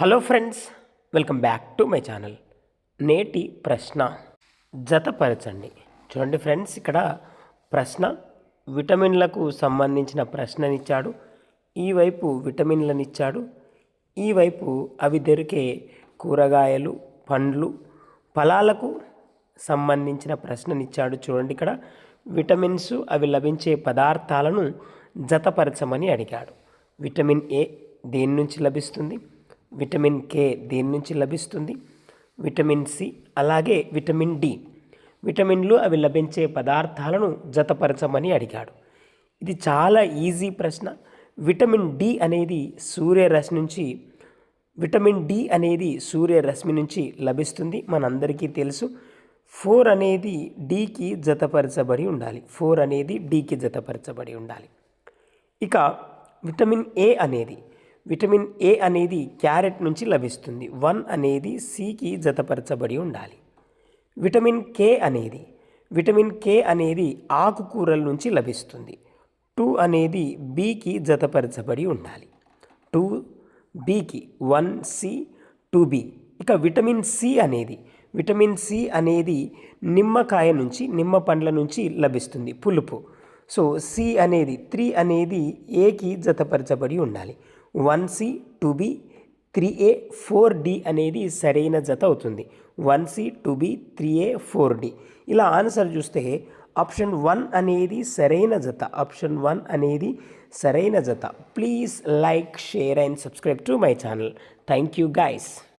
Hello friends welcome back to my channel. నేటి ప్రశ్న జతపరచండి. చూడండి ఫ్రెండ్స్ ఇక్కడ ప్రశ్న విటమిన్లకు సంబంధించిన ప్రశ్ననిచ్చాడు ఈ వైపు విటమిన్లను ఇచ్చాడు ఈ వైపు అవి దొరికే కూరగాయలు పండ్లు ఫలాలకు సంబంధించిన ప్రశ్ననిచ్చాడు. చూడండి ఇక్కడ విటమిన్స్ అవి లభించే పదార్థాలను జతపరచమని అడిగాడు. విటమిన్ ఏ దేని నుంచి లభిస్తుంది? విటమిన్ కే దేని నుంచి లభిస్తుంది? విటమిన్ సి అలాగే విటమిన్ డి. విటమిన్లు అవి లభించే పదార్థాలను జతపరచమని అడిగాడు. ఇది చాలా ఈజీ ప్రశ్న. విటమిన్ డి అనేది సూర్యరశ్మి నుంచి విటమిన్ డి అనేది సూర్యరశ్మి నుంచి లభిస్తుంది. మనందరికీ తెలుసు. ఫోర్ అనేది డికి జతపరచబడి ఉండాలి. ఫోర్ అనేది డికి జతపరచబడి ఉండాలి. ఇక విటమిన్ ఏ అనేది విటమిన్ ఏ అనేది క్యారెట్ నుంచి లభిస్తుంది. వన్ అనేది సికి జతపరచబడి ఉండాలి. విటమిన్ కే అనేది విటమిన్ కే అనేది ఆకుకూరల నుంచి లభిస్తుంది. టూ అనేది బికి జతపరచబడి ఉండాలి. టూ బికి వన్ సి టూ బి. ఇక విటమిన్ సి అనేది విటమిన్ సి అనేది నిమ్మకాయ నుంచి నిమ్మ పండ్ల నుంచి లభిస్తుంది పులుపు. సో సి అనేది త్రీ అనేది ఏకి జతపరచబడి ఉండాలి. One C two B three A four D అనేది సరైన జత అవుతుంది. One C two B three A four D. ఇలా ఆన్సర్ చూస్తే ఆప్షన్ వన్ అనేది సరైన జత. ఆప్షన్ వన్ అనేది సరైన జత. Please like share and subscribe to my channel. Thank you guys